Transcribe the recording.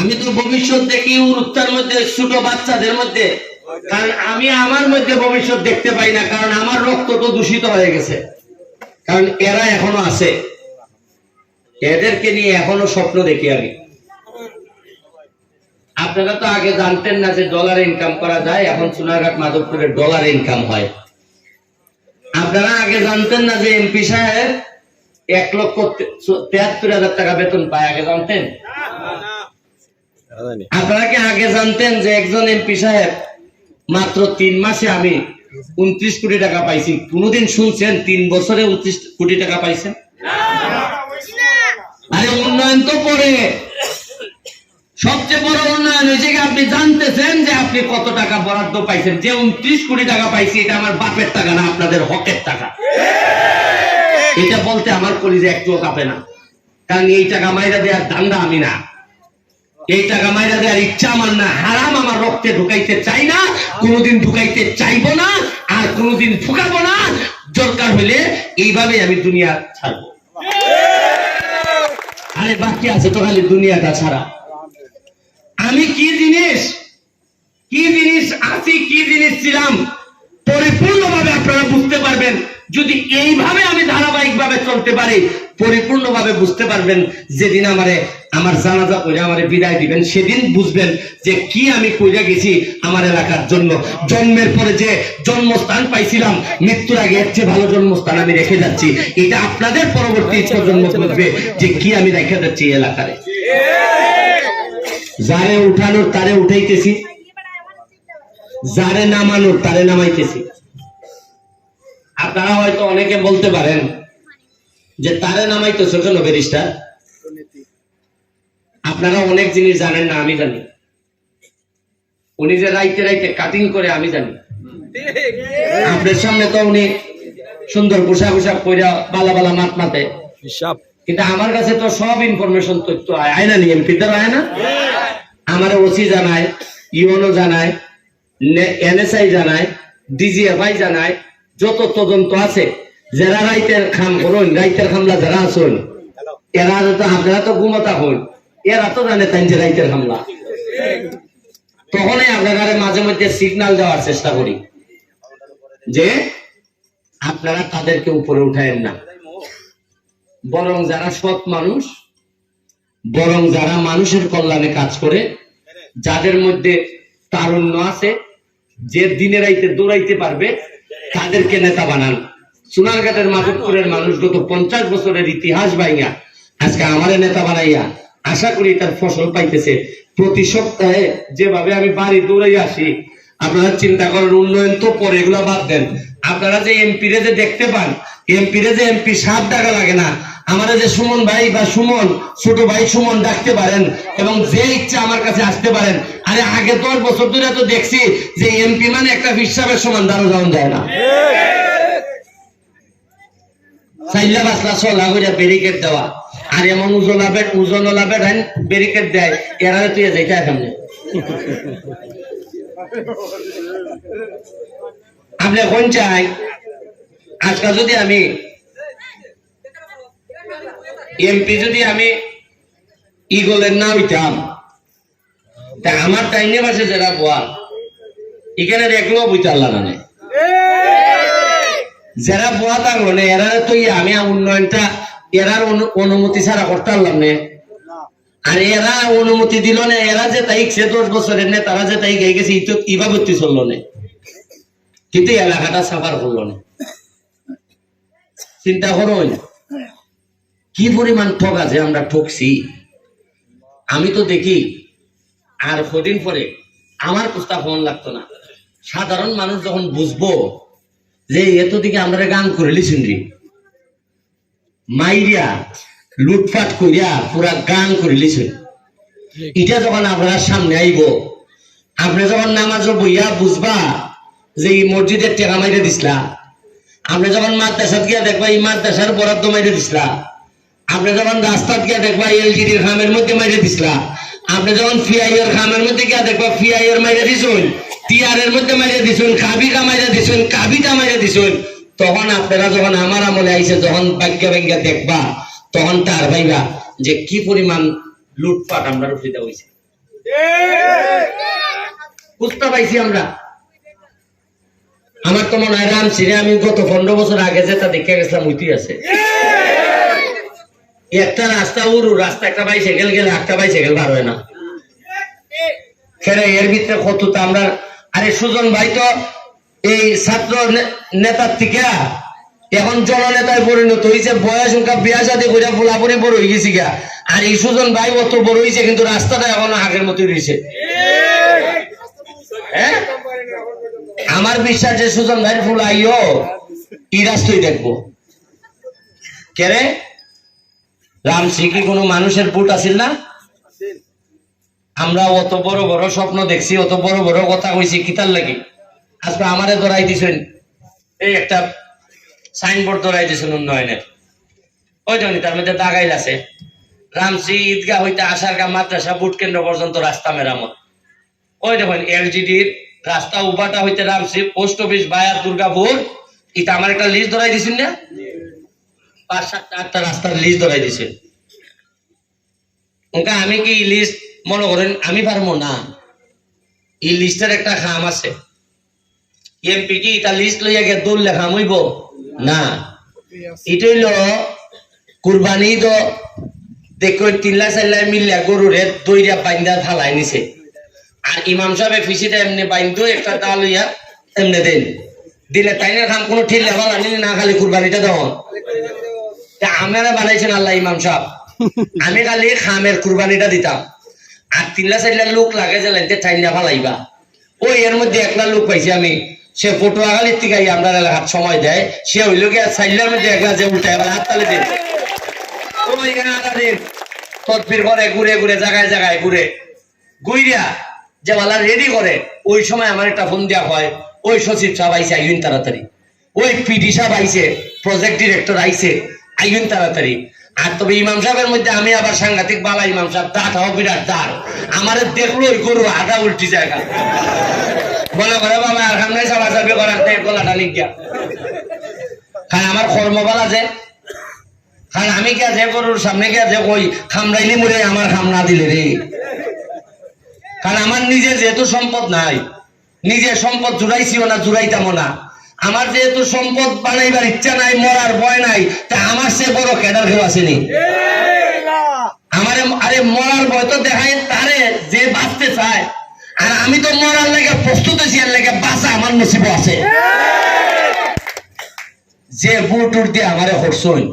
আমি তো ভবিষ্যৎ দেখি উত্তর মধ্যে, ছোট বাচ্চাদের মধ্যে। কারণ আমি আমার মধ্যে ভবিষ্যৎ দেখতে পাই না, কারণ আমার রক্ত তো দূষিত হয়ে গেছে। কারণ এরা এখনও আছে। এদেরকে নিয়ে এখনও স্বপ্ন দেখি আমি। আপনারা তো আগে জানতেন না যে ডলার ইনকাম করা যায়, এখন সোনারঘাট মাধবপুরে ডলার ইনকাম হয়। আপনারা আগে জানতেন না যে এমপি সাহেব এক লক্ষ তেহাত্তর হাজার টাকা বেতন পায়, আগে জানতেন? আপনারা কি আগে জানতেন যে একজন এমপি সাহেব মাত্র তিন মাসে আমি উনত্রিশ কোটি টাকা পাইছি। শুনছেন তিন বছরে উনত্রিশ কোটি টাকা পাইছেন? আরে উন্নয়ন তো সবচেয়ে বড় উন্নয়ন হয়েছে আপনি জানতেছেন যে আপনি কত টাকা বরাদ্দ পাইছেন? যে উনত্রিশ কোটি টাকা পাইছি, এটা আমার বাপের টাকা না, আপনাদের হকের টাকা। এটা বলতে আমার কলিজে একটুও কাঁপে না। কারণ এই টাকা মাইরা দেওয়ার দান্দা আমি না। এই টাকা মাইরা দেওয়ার ইচ্ছা আমার না, হারাম আমার রক্তে ঢুকাইতে চাই না, কোনোদিন ঢুকাইতে চাইব না, আর কোনোদিন ঢুকাবো না। দরকার হলে এইভাবে আমি দুনিয়া ছাড়বো। আরে, বাকি আছে তো খালি দুনিয়াটা ছাড়া। আমি কি জিনিস কি জিনিস আছি, কি জিনিস ছিলাম, পরিপূর্ণভাবে আপনারা বুঝতে পারবেন। যদি এইভাবে আমি ধারাবাহিক ভাবে চলতে পারি, পরিপূর্ণভাবে বুঝতে পারবেন, যেদিন আমারে আমার জানাজা করে আমার বিদায় দিবেন সেদিন বুঝবেন যে কি আমি কইরা গেছি আমার এলাকার জন্য। জন্মের পরে যে জন্মস্থান পাইছিলাম মৃত্যুর আগে এর চেয়ে ভালো জন্মস্থান আমি রেখে যাচ্ছি। এটা আপনাদের পরবর্তী প্রজন্ম বুঝবে যে কি আমি রেখে যাচ্ছি এলাকারে। যারে উঠানোর তারে উঠাইতেছি। যারে নামানোর তারে নামাইতেছি। আপনারা হয়তো অনেকে বলতে পারেন যে তারে নামাইতেছ কেন ব্যারিস্টার? আপনারা অনেক জিনিস জানেন না আমি জানি। উনি যে রাইতে রাইতে কাটিং করে আমি জানি। আপনার সামনে তো উনি সুন্দর পোশাক পোশাক পরে বালা বালা মাত মাতে। কিন্তু আমার কাছে তো সব ইনফরমেশন তথ্য আয় না নি এমপি দ্বারা আয় না? আমার ওসি জানায় ইউনো জানায় এনএসআই জানায় ডিজিএফআই জানায় যত তদন্ত আছে যারা রাইতের খাম করুন রাইতের খামলা যারা আসুন এরা তো আপনারা তো ঘুমতা হন। এরা তো জানে তাই যে রাইতের খামলা তখনই আপনারা মাঝে মধ্যে সিগন্যাল দেওয়ার চেষ্টা করি। যে আপনারা তাদেরকে উপরে উঠায়েন না। বরং যারা সৎ মানুষ, বরং যারা মানুষের কল্যাণে কাজ করে, যাদের মধ্যে তারুণ্য আছে, যে দিনে রাইতে দৌড়াইতে পারবে, তাদেরকে নেতা বানান। সোনারঘাটের মাধবপুরের মানুষ গত পঞ্চাশ বছরের ইতিহাস বাইঙ্গা আজকে আমারে নেতা বানাইয়া আশা করি তার ফসল পাইতেছে। প্রতি সপ্তাহে যেভাবে আমি বাড়ি দৌড়াই আসি আপনারা চিন্তা করেন উন্নয়ন তো পরে এগুলো বাদ দেন। আপনারা যে এমপি রে যে দেখতে পান এমপি রে যে এমপি সাত টাকা লাগে না আমাদের যে সুমন ভাই বা সুমন ছোট ভাই সুমন ডাকতে পারেন এবং যে ইচ্ছা আমার কাছে আসতে পারেন। আরে আগে দশ বছর ধরে তো দেখছি যে এমপি মানে একটা হিসাবের সমান দাঁড়ো যাওয়া দেয় না। চাইলা বাসলা চলা করে ব্যারিকেড দেওয়া। আর এমন উজলা বেড উজনলা বেড হাইন ব্যারিকেড দেয় এরা তুই যাইতে সামনে আপনি কোন চাই আজকাল যদি আমি এমপি যদি আমি ইগলের না হইতাম তা আমার টাইনে বাসে যারা বল এখানে দেখলেও বুঝতে পারলাম না যারা বোয়া থাকল না এরা তো আমি উন্নয়নটা এরার অনুমতি ছাড়া করতে পারলাম না। আর এরা অনুমতি দিল না এরা যে তাই সে দশ বছরের নে তারা যে তাই গাই গেছে ইতো ইবাবত্তি চলল না। কিন্তু এলাকাটা সাফার করল না। চিন্তা করো কি পরিমাণ ঠক আছে আমরা ঠকছি আমি তো দেখি আর কদিন পরে আমার প্রস্তাব ফোন লাগতো না। সাধারণ মানুষ যখন বুঝব যে এত দিকে আমরা গান করে লিসুনরি মাইরিয়া লুটপাট করিয়া পুরা গান করে লিছুন এটা যখন আপনার সামনে আইব আপনি যখন নামাজ বইয়া বুঝবা যে এই মসজিদের টেকা মাইরে দিসলা আপনি যখন মাদ্রাসাত গিয়া দেখবা এই মাদ্রাসার বরাদ্দ মাইরে দিসলা আপনি যখন রাস্তাত গিয়া দেখবা এলজিডির খামের মধ্যে মাইরে দিসলা আপনি যখন ফিআইয়ের খামের মধ্যে গিয়া দেখবা ফিআইয়ের মাইরে দিছুন টিআর এর মধ্যে মাইরে দিছুন কাবিটা মাইরে দিছুন কাবিটা মাইরে দিছুন তখন আপনারা যখন আমার আমলে আইছে যখন বাক্য ব্যাঙ্গা দেখবা তখন তার ভাইবা যে কি পরিমাণ লুটপাট আমরা রুফিদা হয়েছে বুঝতে পাইছি আমরা। আমার তো মনে হয় রাম সিনে আমি গত পনেরো বছর আগে যেটা দেখে গেছিলাম ওইটি আছে। একটা রাস্তা উরু রাস্তা একটা বাইসাইকেল গেলে একটা বাইসাইকেল বার হয় না। এর ভিতরে কত তো আমরা আরে সুজন ভাই তো এই ছাত্র নেতার থেকে এখন জননেতায় পরিণত হয়েছে বয়স সংখ্যা বিয়া সাথে করে ফুলাপুরি বড় হয়ে গেছি গা। আর এই সুজন ভাই অত বড় হয়েছে কিন্তু রাস্তাটা এখন আগের মতোই রয়েছে আমার বিশ্বাস যে সুজন ভাই ফুল আইও ই রাস্তাই দেখব। কেরে রাম সিং কি কোনো মানুষের বুট আছিল না? আমরা অত বড় বড় স্বপ্ন দেখছি, অত বড় বড় কথা কইছি, কিতার লাগি? আজকে আমারে ধরাই দিছেন। এই একটা সাইনবোর্ড ধরাই দিছেন উন্নয়নের। ওই জন্য তার মধ্যে দাগাইল আছে। রামসি ঈদগাহ হইতে আসার গা মাদ্রাসা বুট কেন্দ্র পর্যন্ত রাস্তা মেরামত। ওই দেখুন এলজিডির রাস্তা উপাটা হইতে রামসি পোস্ট অফিস বায়ার দুর্গাপুর এটা আমার একটা লিস্ট ধরাই দিছেন না? পাঁচ সাতটা আটটা রাস্তার লিস্ট ধরাই দিছে ওকে, আমি কি লিস্ট মনে করেন, আমি পারব না? এই লিস্টের একটা খাম আছে। এমপি কি এটা লিস্ট লইয়া লেখা হইব? না। হইল কুরবানি তো দেখো চাইলা মিললা গরুরে দইরা বাইন্দা নিছে। আর ইমাম ফিসিটা এমনি একটা দা লইয়া এমনি দেন। দিলে তাইনের খাম, কোনো ঠিক লেভেল আনি না খালি কুরবানিটা দেওয়া আমরা বানাইছেন আল্লাহ ইমাম সাহেব। আমি খালি খামের কুরবানিটা দিতাম। আর তিনলা চারলা লোক লাগে যে লাইনতে ঠাইনা ফালাইবা। ওই এর মধ্যে একলা লোক পাইছি আমি। সে পটুয়া খালির থেকে আমরা হাত সময় দেয়। সে হইল গিয়া চাইলার মধ্যে একলা যে উল্টা এবার হাত তালে দিন। ওই তদবির করে, ঘুরে ঘুরে জায়গায় জায়গায় ঘুরে। গুইরা যে বালা রেডি করে, ওই সময় আমার একটা ফোন দেওয়া হয়। ওই সচিব সাহেব আইসে আইন তাড়াতাড়ি। ওই পিডি সাহেব আইসে প্রজেক্ট ডিরেক্টর আইসে আইন তাড়াতাড়ি। আর তবে ইমাম সাহেবের মধ্যে আমি আবার সাংঘাতিক বালা ইমাম সাহেব, দাঁত হওয়া বিরাট দাঁত আমার দেখল ওই গরু আধা উল্টি জায়গা। বলে করে বাবা আর সামনে চালা চাবি করার আমার কর্মবালা যে আমি কে যে সামনে গিয়া যে কই খামড়াইলি আমার খাম না দিলে রে। কারণ আমার নিজে যেহেতু সম্পদ নাই নিজে সম্পদ জুড়াইছিও না জুড়াইতামও না। আমার যেহেতু সম্পদ বানাইবার ইচ্ছা নাই মরার ভয় নাই তা আমার সে বড় ক্যাডার কেউ আসেনি আমারে আরে মরার ভয় তো দেখায় তারে যে বাঁচতে চায় আর আমি তো মরার লেগে প্রস্তুত আছি আর লেগে বাঁচা আমার নসিব আছে। যে বুট উঠতে আমার আমারে হরসই।